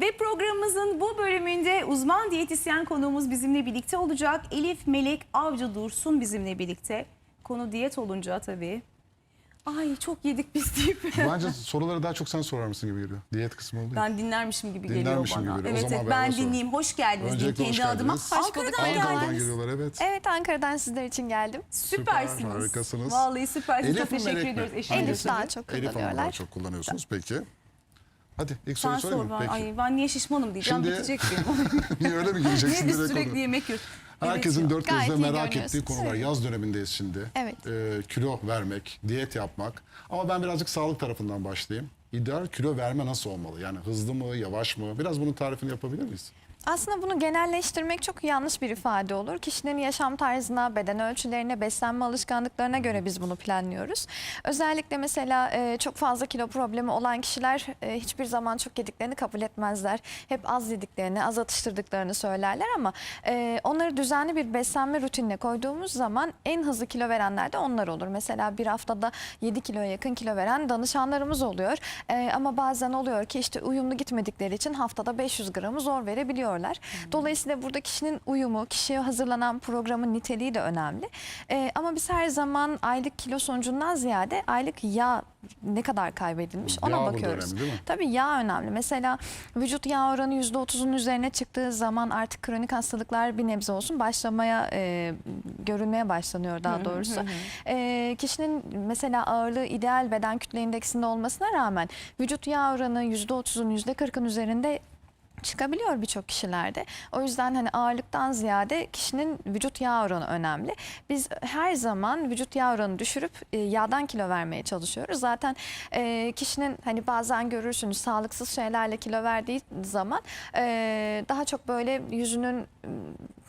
Ve programımızın bu bölümünde uzman diyetisyen konuğumuz bizimle birlikte olacak. Elif Melek Avcı Dursun bizimle birlikte. Konu diyet olunca tabii. Ay çok yedik biz deyip. Bence soruları daha çok sen sorar mısın gibi geliyor. Diyet kısmı olduğu için. Ben dinlermişim gibi geliyor Dinlermişim bana. gibi geliyor. O Evet, zaman evet ben ben de dinleyeyim. Hoş geldiniz diyeyim Öncelikle hoş kendi adıma. geldiniz. Hoş bulduk, Ankara'dan hoş geldiniz. Ankara'dan geliyorlar evet. Evet Ankara'dan sizler için geldim. Süpersiniz. Süper, harikasınız. Vallahi süpersiniz. Elif Çok mi, teşekkür Melek mi? ediyoruz. Elif daha çok Elif Hanım daha kullanıyorlar. çok kullanıyorsunuz peki. Hadi ilk Sen soruyu sorayım sor. mı? ben- Peki. Ay ben niye şişmanım diyeceğim Şimdi- bitecek benim. Niye öyle mi gireceksin Niye biz direkt sürekli onu? yemek yiyoruz? Herkesin Evet, dört Gayet gözle iyi merak ettiği görünüyorsunuz. konular. Yaz dönemindeyiz şimdi. Evet. Ee, kilo vermek, diyet yapmak. Ama ben birazcık sağlık tarafından başlayayım. İdeal kilo verme nasıl olmalı? Yani hızlı mı, yavaş mı? Biraz bunun tarifini yapabilir miyiz? Aslında bunu genelleştirmek çok yanlış bir ifade olur. Kişinin yaşam tarzına, beden ölçülerine, beslenme alışkanlıklarına göre biz bunu planlıyoruz. Özellikle mesela e, çok fazla kilo problemi olan kişiler e, hiçbir zaman çok yediklerini kabul etmezler. Hep az yediklerini, az atıştırdıklarını söylerler ama e, onları düzenli bir beslenme rutinine koyduğumuz zaman en hızlı kilo verenler de onlar olur. Mesela bir haftada 7 kiloya yakın kilo veren danışanlarımız oluyor. Ama bazen oluyor ki işte uyumlu gitmedikleri için haftada 500 gramı zor verebiliyorlar. Dolayısıyla burada kişinin uyumu, kişiye hazırlanan programın niteliği de önemli. E, ama biz her zaman aylık kilo sonucundan ziyade aylık yağ ne kadar kaybedilmiş ona Yağ bakıyoruz. önemli? Tabii yağ önemli. Mesela vücut yağ oranı %30'un üzerine çıktığı zaman artık kronik hastalıklar bir nebze olsun başlamaya, e, görünmeye başlanıyor daha doğrusu. E, kişinin mesela ağırlığı ideal beden kütle indeksinde olmasına rağmen vücut yağ oranı %30'un %40'ın üzerinde çıkabiliyor birçok kişilerde. O yüzden hani ağırlıktan ziyade kişinin vücut yağ oranı önemli. Biz her zaman vücut yağ oranı düşürüp e, yağdan kilo vermeye çalışıyoruz. Zaten e, kişinin hani bazen görürsünüz sağlıksız şeylerle kilo verdiği zaman e, daha çok böyle yüzünün m,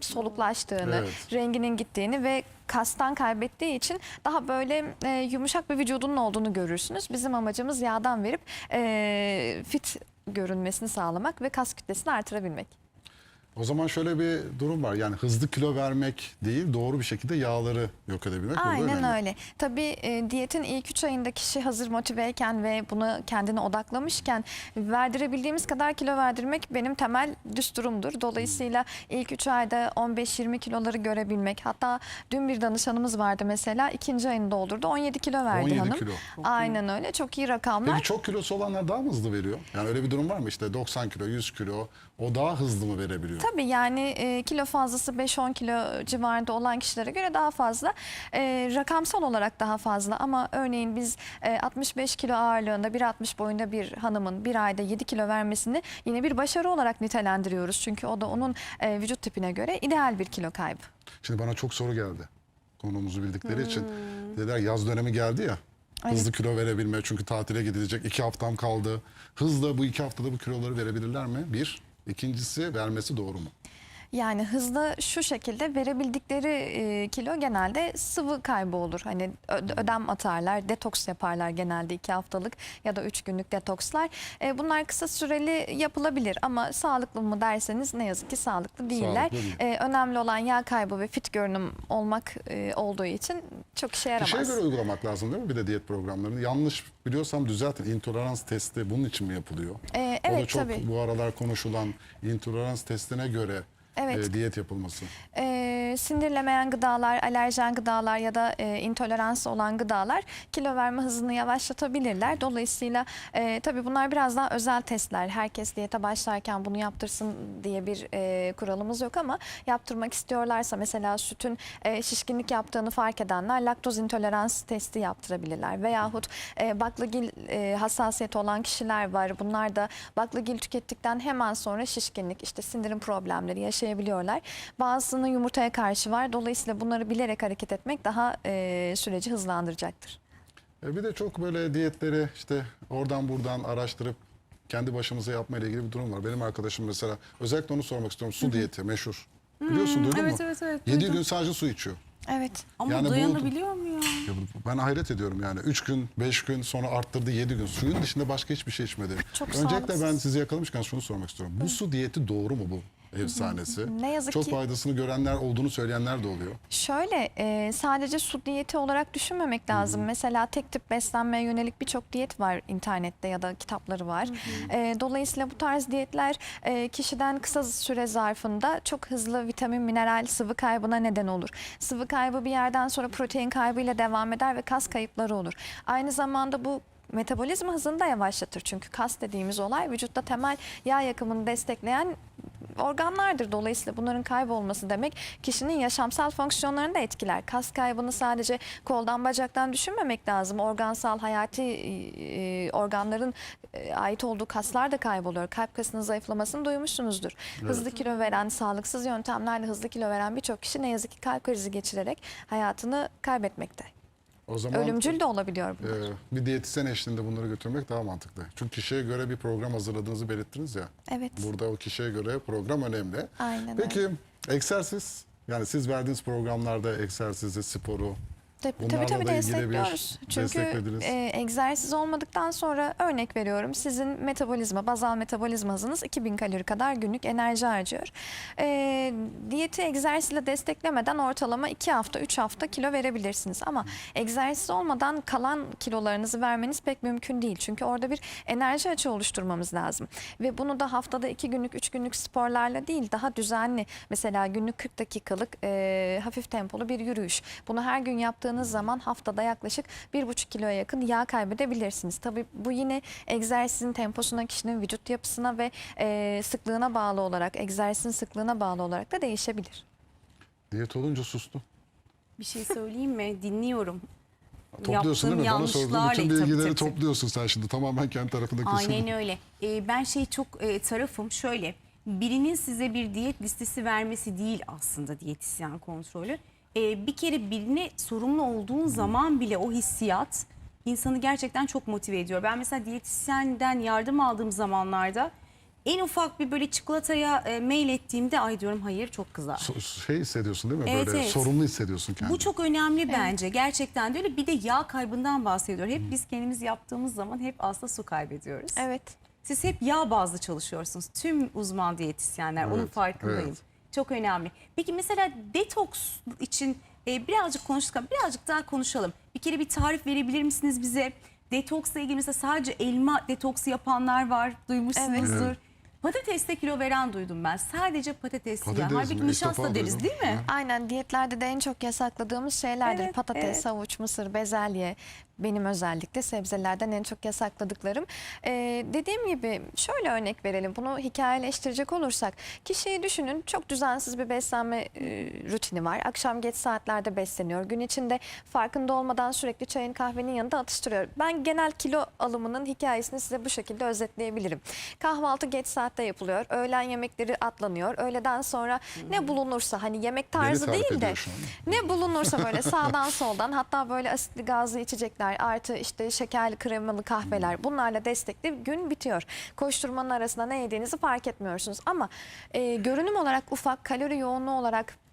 soluklaştığını, Evet. renginin gittiğini ve kastan kaybettiği için daha böyle e, yumuşak bir vücudunun olduğunu görürsünüz. Bizim amacımız yağdan verip e, fit görünmesini sağlamak ve kas kütlesini artırabilmek. O zaman şöyle bir durum var. Yani hızlı kilo vermek değil, doğru bir şekilde yağları yok edebilmek. Aynen öyle. Tabii e, diyetin ilk 3 ayında kişi hazır motiveyken ve bunu kendine odaklamışken verdirebildiğimiz kadar kilo verdirmek benim temel düsturumdur. Dolayısıyla ilk 3 ayda 15-20 kiloları görebilmek. Hatta dün bir danışanımız vardı mesela ikinci ayını doldurdu 17 kilo verdi 17 hanım. kilo. Aynen öyle çok iyi rakamlar. Peki çok kilosu olanlar daha mı hızlı veriyor? Yani öyle bir durum var mı? İşte 90 kilo, 100 kilo o daha hızlı mı verebiliyor? Tabii yani e, kilo fazlası 5-10 kilo civarında olan kişilere göre daha fazla. E, rakamsal olarak daha fazla ama örneğin biz e, 65 kilo ağırlığında 1.60 boyunda bir hanımın bir ayda 7 kilo vermesini yine bir başarı olarak nitelendiriyoruz. Çünkü o da onun e, vücut tipine göre ideal bir kilo kaybı. Şimdi bana çok soru geldi. Konumuzu bildikleri için. Hmm. Dediler yaz dönemi geldi ya. Hızlı kilo verebilme çünkü tatile gidilecek. iki haftam kaldı. Hızla bu iki haftada bu kiloları verebilirler mi? Bir. İkincisi vermesi doğru mu? Yani hızlı şu şekilde verebildikleri e, kilo genelde sıvı kaybı olur. Hani ö- ödem atarlar, detoks yaparlar genelde iki haftalık ya da üç günlük detokslar. E, bunlar kısa süreli yapılabilir ama sağlıklı mı derseniz ne yazık ki sağlıklı değiller. Sağlıklı değil. E, önemli olan yağ kaybı ve fit görünüm olmak e, olduğu için çok işe Bir yaramaz. şeye göre uygulamak lazım değil mi? Bir de diyet programlarını. Yanlış biliyorsam düzeltin. İntolerans testi bunun için mi yapılıyor? E, o da evet çok tabii. bu aralar konuşulan intolerans testine göre Evet. e, diyet yapılması. e, sindirlemeyen gıdalar, alerjen gıdalar ya da e, intolerans olan gıdalar kilo verme hızını yavaşlatabilirler. Dolayısıyla e, tabii bunlar biraz daha özel testler. Herkes diyete başlarken bunu yaptırsın diye bir e, kuralımız yok ama yaptırmak istiyorlarsa mesela sütün e, şişkinlik yaptığını fark edenler laktoz intolerans testi yaptırabilirler. Veyahut e, baklagil e, hassasiyeti olan kişiler var. Bunlar da baklagil tükettikten hemen sonra şişkinlik, işte sindirim problemleri yaşayabiliyorlar. Bazısının yumurtaya karşı var. Dolayısıyla bunları bilerek hareket etmek daha e, süreci hızlandıracaktır. E bir de çok böyle diyetleri işte oradan buradan araştırıp kendi başımıza yapma ile ilgili bir durum var. Benim arkadaşım mesela özellikle onu sormak istiyorum. Su diyeti meşhur. Biliyorsun duydun evet, mu? evet, evet, 7 duydum. gün sadece su içiyor. Evet. Ama Yani bu- dayanabiliyor mu ya? Ben hayret ediyorum yani. 3 gün, 5 gün sonra arttırdı 7 gün. Suyun dışında başka hiçbir şey içmedi. Çok Öncelikle sağlıksız. ben sizi yakalamışken şunu sormak istiyorum. Bu su diyeti doğru mu bu? Efsanesi. Ne yazık Çok ki- faydasını görenler olduğunu söyleyenler de oluyor. Şöyle e, sadece su diyeti olarak düşünmemek lazım. Mesela tek tip beslenmeye yönelik birçok diyet var internette ya da kitapları var. E, dolayısıyla bu tarz diyetler e, kişiden kısa süre zarfında çok hızlı vitamin, mineral, sıvı kaybına neden olur. Sıvı kaybı bir yerden sonra protein kaybıyla devam eder ve kas kayıpları olur. Aynı zamanda bu metabolizma hızını da yavaşlatır. Çünkü kas dediğimiz olay vücutta temel yağ yakımını destekleyen organlardır. Dolayısıyla bunların kaybolması demek kişinin yaşamsal fonksiyonlarını da etkiler. Kas kaybını sadece koldan bacaktan düşünmemek lazım. Organsal hayati e, organların e, ait olduğu kaslar da kayboluyor. Kalp kasının zayıflamasını duymuşsunuzdur. Hızlı kilo veren, sağlıksız yöntemlerle hızlı kilo veren birçok kişi ne yazık ki kalp krizi geçirerek hayatını kaybetmekte. O zaman Ölümcül de olabiliyor bu. e, bir diyetisyen eşliğinde bunları götürmek daha mantıklı. Çünkü kişiye göre bir program hazırladığınızı belirttiniz ya. Evet. Burada o kişiye göre program önemli. Aynen Peki egzersiz? Yani siz verdiğiniz programlarda egzersizi, sporu, Tabii tabii, tabii destekliyoruz. Çünkü e, egzersiz olmadıktan sonra örnek veriyorum sizin metabolizma, bazal metabolizma hızınız 2000 kalori kadar günlük enerji harcıyor. E, diyeti egzersizle desteklemeden ortalama 2 hafta 3 hafta kilo verebilirsiniz. Ama egzersiz olmadan kalan kilolarınızı vermeniz pek mümkün değil. Çünkü orada bir enerji açığı oluşturmamız lazım. Ve bunu da haftada 2 günlük 3 günlük sporlarla değil daha düzenli mesela günlük 40 dakikalık e, hafif tempolu bir yürüyüş. Bunu her gün yaptığınız zaman haftada yaklaşık 1,5 kiloya yakın yağ kaybedebilirsiniz. Tabii bu yine egzersizin temposuna, kişinin vücut yapısına ve e, sıklığına bağlı olarak, egzersizin sıklığına bağlı olarak da değişebilir. diyet olunca sustum. Bir şey söyleyeyim mi? Dinliyorum. Topluyorsun değil mi? Yaptığım Bana sorduğun bütün yanlışlarla- bilgileri tabii, tabii. topluyorsun sen şimdi. Tamamen kendi tarafındaki Aynen öyle. Ee, ben şey çok e, tarafım şöyle. Birinin size bir diyet listesi vermesi değil aslında diyetisyen kontrolü. Ee, bir kere birine sorumlu olduğun zaman bile o hissiyat insanı gerçekten çok motive ediyor. Ben mesela diyetisyenden yardım aldığım zamanlarda en ufak bir böyle çikolataya e, mail ettiğimde ay diyorum hayır çok kızar. So- şey hissediyorsun değil mi? Evet, Böyle evet. sorumlu hissediyorsun kendini. Bu çok önemli bence. Gerçekten de öyle. Bir de yağ kaybından bahsediyor. Hep biz kendimiz yaptığımız zaman hep aslında su kaybediyoruz. Evet. Siz hep yağ bazlı çalışıyorsunuz. Tüm uzman diyetisyenler onun Evet, farkındayım. evet. Çok önemli. Peki mesela detoks için e, birazcık konuştuk ama birazcık daha konuşalım. Bir kere bir tarif verebilir misiniz bize? Detoksla ilgili mesela sadece elma detoksu yapanlar var. Duymuşsunuzdur. Evet. Patateste kilo veren duydum ben. Sadece patates, Patates yiyen. Halbuki mi? İlk nişasta deriz duydum. değil mi? Aynen diyetlerde de en çok yasakladığımız şeylerdir. Evet, Patates, evet. havuç, mısır, bezelye. Benim özellikle sebzelerden en çok yasakladıklarım. Ee, dediğim gibi şöyle örnek verelim. Bunu hikayeleştirecek olursak. Kişiyi düşünün çok düzensiz bir beslenme e, rutini var. Akşam geç saatlerde besleniyor. Gün içinde farkında olmadan sürekli çayın kahvenin yanında atıştırıyor. Ben genel kilo alımının hikayesini size bu şekilde özetleyebilirim. Kahvaltı geç saatte yapılıyor. Öğlen yemekleri atlanıyor. Öğleden sonra ne bulunursa hani yemek tarzı değil de ne bulunursa böyle sağdan soldan hatta böyle asitli gazlı içecekler artı işte şekerli kremalı kahveler bunlarla destekli gün bitiyor. Koşturmanın arasında ne yediğinizi fark etmiyorsunuz ama e, görünüm olarak ufak kalori yoğunluğu olarak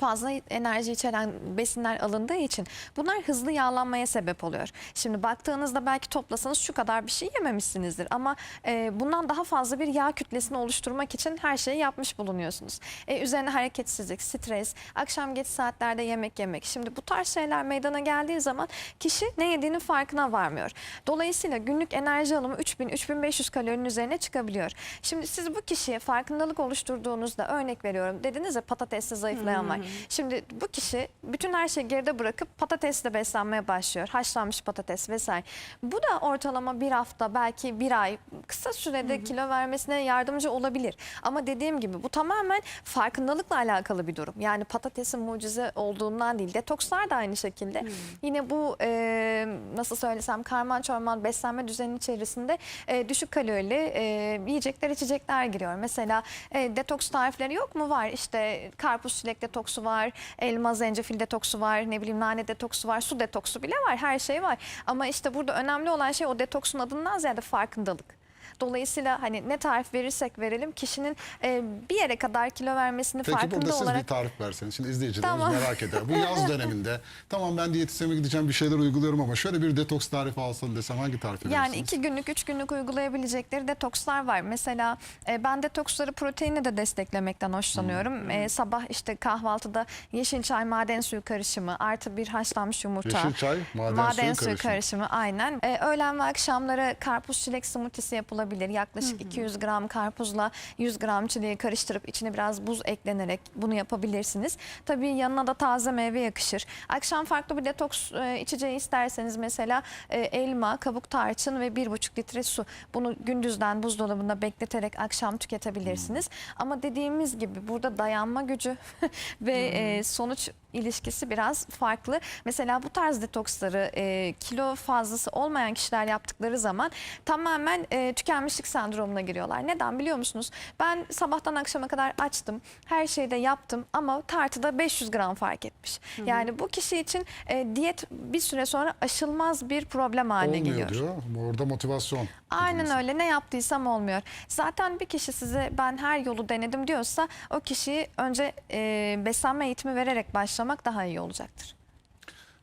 fazla enerji içeren besinler alındığı için bunlar hızlı yağlanmaya sebep oluyor. Şimdi baktığınızda belki toplasanız şu kadar bir şey yememişsinizdir ama e, bundan daha fazla bir yağ kütlesini oluşturmak için her şeyi yapmış bulunuyorsunuz. E, üzerine hareketsizlik, stres, akşam geç saatlerde yemek yemek. Şimdi bu tarz şeyler meydana geldiği zaman kişi ne yediğinin farkına varmıyor. Dolayısıyla günlük enerji alımı 3000-3500 kalorinin üzerine çıkabiliyor. Şimdi siz bu kişiye farkındalık oluşturduğunuzda örnek veriyorum dediniz ya patatesle zayıflayan var. Şimdi bu kişi bütün her şeyi geride bırakıp patatesle beslenmeye başlıyor. Haşlanmış patates vesaire. Bu da ortalama bir hafta belki bir ay kısa sürede kilo vermesine yardımcı olabilir. Ama dediğim gibi bu tamamen farkındalıkla alakalı bir durum. Yani patatesin mucize olduğundan değil. Detokslar da aynı şekilde. Yine bu e, nasıl söylesem karman çorman beslenme düzeni içerisinde e, düşük kalorili e, yiyecekler içecekler giriyor. Mesela e, detoks tarifleri yok mu? Var. İşte karpuz çilek detoksu var, elma zencefil detoksu var, ne bileyim nane detoksu var, su detoksu bile var. Her şey var. Ama işte burada önemli olan şey o detoksun adından ziyade farkındalık. Dolayısıyla hani ne tarif verirsek verelim kişinin e, bir yere kadar kilo vermesini Peki farkında burada siz olarak bir tarif verseniz. Şimdi izleyicilerimiz Tamam. merak eder. Bu yaz döneminde tamam ben diyetisyene gideceğim bir şeyler uyguluyorum ama şöyle bir detoks tarifi alsın desem hangi tarifi Yani verirsiniz? iki günlük, üç günlük uygulayabilecekleri detokslar var. Mesela e, ben detoksları proteinle de desteklemekten hoşlanıyorum. Hmm. E, sabah işte kahvaltıda yeşil çay, maden suyu karışımı, artı bir haşlanmış yumurta. Yeşil çay, maden suyu karışımı. aynen. E, öğlen ve akşamları karpuz çilek smoothie'si yapılabilir. Yaklaşık 200 gram karpuzla 100 gram çileği karıştırıp içine biraz buz eklenerek bunu yapabilirsiniz. Tabii yanına da taze meyve yakışır. Akşam farklı bir detoks e, içeceği isterseniz mesela e, elma, kabuk tarçın ve 1,5 litre su. Bunu gündüzden buzdolabında bekleterek akşam tüketebilirsiniz. Ama dediğimiz gibi burada dayanma gücü ve e, sonuç ilişkisi biraz farklı. Mesela bu tarz detoksları e, kilo fazlası olmayan kişiler yaptıkları zaman tamamen e, tükenmişlik sendromuna giriyorlar. Neden biliyor musunuz? Ben sabahtan akşama kadar açtım. Her şeyi de yaptım ama tartıda 500 gram fark etmiş. Yani bu kişi için e, diyet bir süre sonra aşılmaz bir problem haline Olmuyor geliyor. diyor. Orada motivasyon. Aynen öyle ne yaptıysam olmuyor. Zaten bir kişi size ben her yolu denedim diyorsa o kişiyi önce e, beslenme eğitimi vererek başlamak daha iyi olacaktır.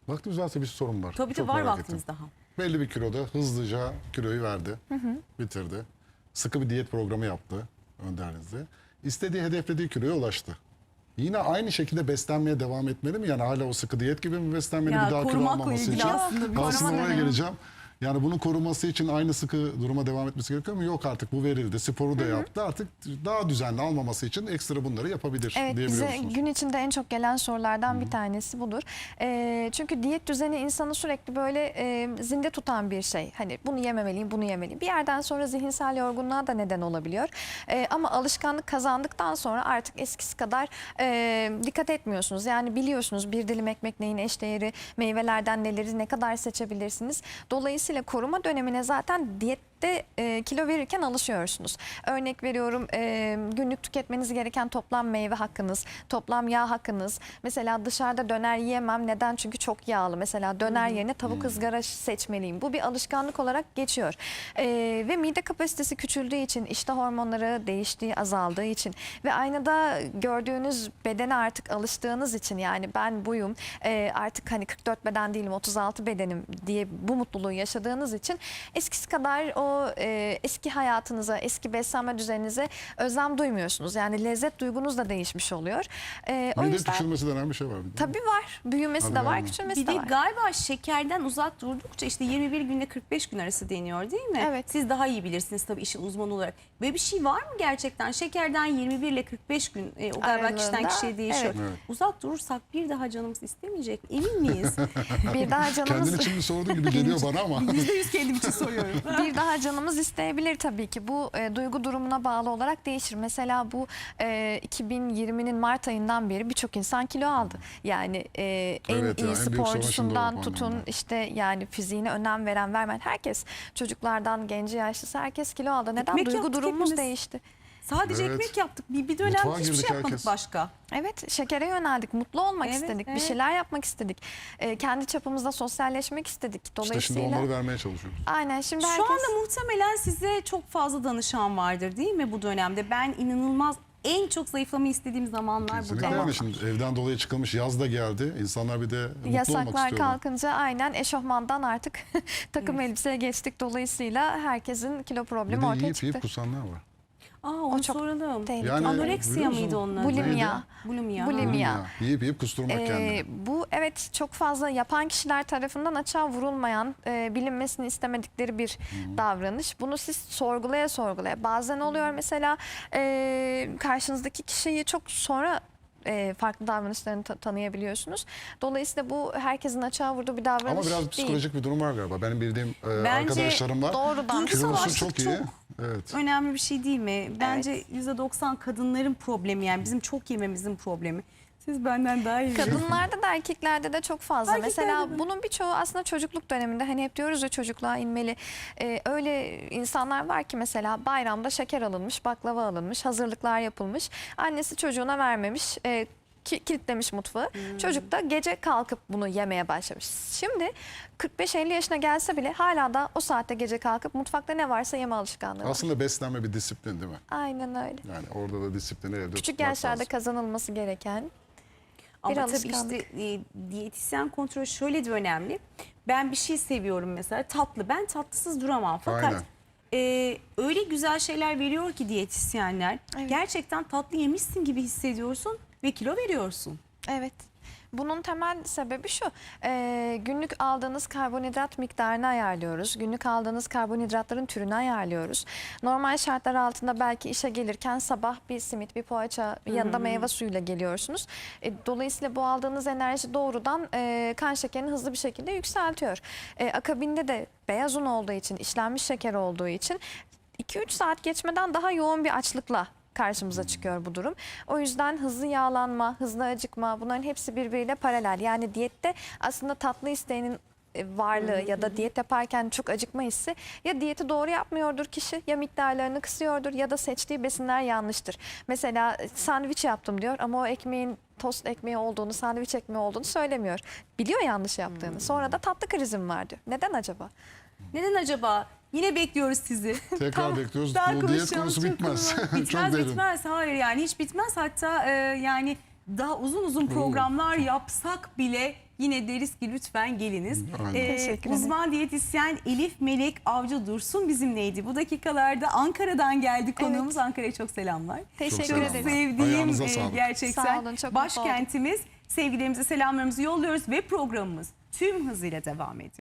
Vaktimiz varsa bir sorun var. Tabii de var ettim. daha. Belli bir kiloda hızlıca kiloyu verdi. Bitirdi. Sıkı bir diyet programı yaptı önderinizde. İstediği hedeflediği kiloya ulaştı. Yine aynı şekilde beslenmeye devam etmeli mi? Yani hala o sıkı diyet gibi mi beslenmeli Ya bir daha kilo almaması için? aslında bir Aslında oraya geleceğim. Yani bunun korunması için aynı sıkı duruma devam etmesi gerekiyor mu? Yok artık bu verildi. Sporu da yaptı. Artık daha düzenli almaması için ekstra bunları yapabilir Evet diyebiliyor bize gün içinde en çok gelen sorulardan bir tanesi budur. Ee, çünkü diyet düzeni insanı sürekli böyle e, zinde tutan bir şey. Hani bunu yememeliyim, bunu yemeliyim. Bir yerden sonra zihinsel yorgunluğa da neden olabiliyor. Ee, ama alışkanlık kazandıktan sonra artık eskisi kadar e, dikkat etmiyorsunuz. Yani biliyorsunuz bir dilim ekmek neyin eşdeğeri, meyvelerden neleri ne kadar seçebilirsiniz. Dolayısıyla koruma dönemine zaten diyette e, kilo verirken alışıyorsunuz. Örnek veriyorum e, günlük tüketmeniz gereken toplam meyve hakkınız, toplam yağ hakkınız. Mesela dışarıda döner yiyemem. Neden? Çünkü çok yağlı. Mesela döner yerine tavuk ızgara seçmeliyim. Bu bir alışkanlık olarak geçiyor. E, ve mide kapasitesi küçüldüğü için, iştah hormonları değiştiği, azaldığı için ve aynada gördüğünüz bedene artık alıştığınız için yani ben buyum e, artık hani 44 beden değilim 36 bedenim diye bu mutluluğu yaşadığınız için eskisi kadar o e, eski hayatınıza, eski beslenme düzeninize özlem duymuyorsunuz. Yani lezzet duygunuz da değişmiş oluyor. E, o yüzden küçülmesi denen bir şey var. bir tabii var. Büyümesi Tabii de var, mı? küçülmesi Bir de de var. galiba şekerden uzak durdukça işte 21 günle 45 gün arası deniyor değil mi? Evet. Siz daha iyi bilirsiniz tabii işin uzmanı olarak. Böyle bir şey var mı gerçekten? Şekerden 21 ile 45 gün e, o galiba kişiden Aralığında, kişiye değişiyor. evet. Evet. Uzak durursak bir daha canımız istemeyecek mi? Emin miyiz? Bir daha canımız Kendin için mi sordun gibi geliyor bana ama. %100 kendim için soruyorum. bir daha canımız isteyebilir tabii ki. Bu e, duygu durumuna bağlı olarak değişir. Mesela bu e, 2020'nin Mart ayından beri birçok insan kilo aldı. Yani e, en Evet ya, iyi en büyük savaşın da sporcusundan o tutun anlamda. işte yani fiziğine önem veren vermeyen herkes çocuklardan genci yaşlısı herkes kilo aldı. Neden? Ekmek duygu yaptık durumumuz hepimiz. değişti. Sadece Evet. ekmek yaptık. Bir, bir dönem Mutfağa hiçbir girdik şey yapmadık herkes. başka. Evet şekere yöneldik. Mutlu olmak Evet, istedik. Bir evet. şeyler yapmak istedik. E, kendi çapımızda sosyalleşmek istedik. İşte şimdi Dolayısıyla onları vermeye çalışıyoruz. aynen şimdi Şu herkes anda muhtemelen size çok fazla danışan vardır değil mi bu dönemde? Ben inanılmaz en çok zayıflamayı istediğim zamanlar bu Kesinlikle dönem. yani şimdi evden dolayı çıkılmış yaz da geldi. İnsanlar bir de mutlu olmak Yasaklar istiyorlar. kalkınca aynen eşofmandan artık takım elbiseye geçtik. Dolayısıyla herkesin kilo Bir problemi de ortaya yiyip çıktı. yiyip kusanlar var. Aa onu çok soralım. tehlikeli. Yani Anoreksiya biliyor musun? mıydı onun adı? Bulimia. Bulimia. Bulimia. ha. Yiyip yiyip kusturmak Ee, kendini. bu evet çok fazla yapan kişiler tarafından açığa vurulmayan, e, bilinmesini istemedikleri bir davranış. Bunu siz sorgulaya sorgulaya. Bazen oluyor mesela e, karşınızdaki kişiyi çok sonra e, farklı davranışlarını ta- tanıyabiliyorsunuz. Dolayısıyla bu herkesin açığa vurduğu bir davranış Ama biraz değil. psikolojik bir durum var galiba. Benim bildiğim e, Bence arkadaşlarım var. Doğrudan. Duygusal Kilosu açlık çok iyi. çok Evet. önemli bir şey değil mi? Bence %90 kadınların problemi yani bizim çok yememizin problemi. Siz benden daha iyi. Kadınlarda da erkeklerde de çok fazla. Erkeklerde Mesela de. bunun birçoğu aslında çocukluk döneminde hani hep diyoruz ya çocukluğa inmeli. Ee, öyle insanlar var ki mesela bayramda şeker alınmış, baklava alınmış, hazırlıklar yapılmış. Annesi çocuğuna vermemiş. Ee, ki- kilitlemiş mutfağı. Çocuk da gece kalkıp bunu yemeye başlamış. Şimdi 45-50 yaşına gelse bile hala da o saatte gece kalkıp mutfakta ne varsa yeme alışkanlığı var. Aslında beslenme bir disiplin değil mi? Aynen öyle. Yani orada da disiplini evde Küçük yaşlarda lazım. kazanılması gereken Ama Bir tabii alışkanlık. işte e, diyetisyen kontrolü şöyle de önemli. Ben bir şey seviyorum mesela tatlı. Ben tatlısız duramam. Fakat Aynen. e, öyle güzel şeyler veriyor ki diyetisyenler. Evet. Gerçekten tatlı yemişsin gibi hissediyorsun ve kilo veriyorsun. Evet. Bunun temel sebebi şu. e, günlük aldığınız karbonhidrat miktarını ayarlıyoruz. Günlük aldığınız karbonhidratların türünü ayarlıyoruz. Normal şartlar altında belki işe gelirken sabah bir simit, bir poğaça, yanında meyve suyuyla geliyorsunuz. E, dolayısıyla bu aldığınız enerji doğrudan e, kan şekerini hızlı bir şekilde yükseltiyor. E, akabinde de beyaz un olduğu için, işlenmiş şeker olduğu için 2-3 saat geçmeden daha yoğun bir açlıkla karşımıza çıkıyor bu durum. O yüzden hızlı yağlanma, hızlı acıkma bunların hepsi birbiriyle paralel. Yani diyette aslında tatlı isteğinin e, varlığı ya da diyet yaparken çok acıkma hissi ya diyeti doğru yapmıyordur kişi ya miktarlarını kısıyordur ya da seçtiği besinler yanlıştır. Mesela e, sandviç yaptım diyor ama o ekmeğin tost ekmeği olduğunu, sandviç ekmeği olduğunu söylemiyor. Biliyor yanlış yaptığını. Sonra da tatlı krizim var diyor. Neden acaba? Neden acaba? Yine bekliyoruz sizi. Tekrar Tamam, bekliyoruz. daha Bu diyet konusu çok bitmez. konu var. Çok Bitmez derin. bitmez. Hayır yani hiç bitmez. Hatta e, yani daha uzun uzun programlar yapsak bile yine deriz ki lütfen geliniz. Aynen. E, Teşekkür ederim. uzman diyetisyen Elif Melek Avcı Dursun bizimleydi. Bu dakikalarda Ankara'dan geldi konuğumuz. Ankara'ya çok selamlar. Teşekkür selamlar. ederim. Sevdiğim Ayağınıza e, sağlık. gerçekten Sağ olun, çok mutlu oldum. başkentimiz. Sevgilerimizi selamlarımızı yolluyoruz ve programımız tüm hızıyla devam ediyor.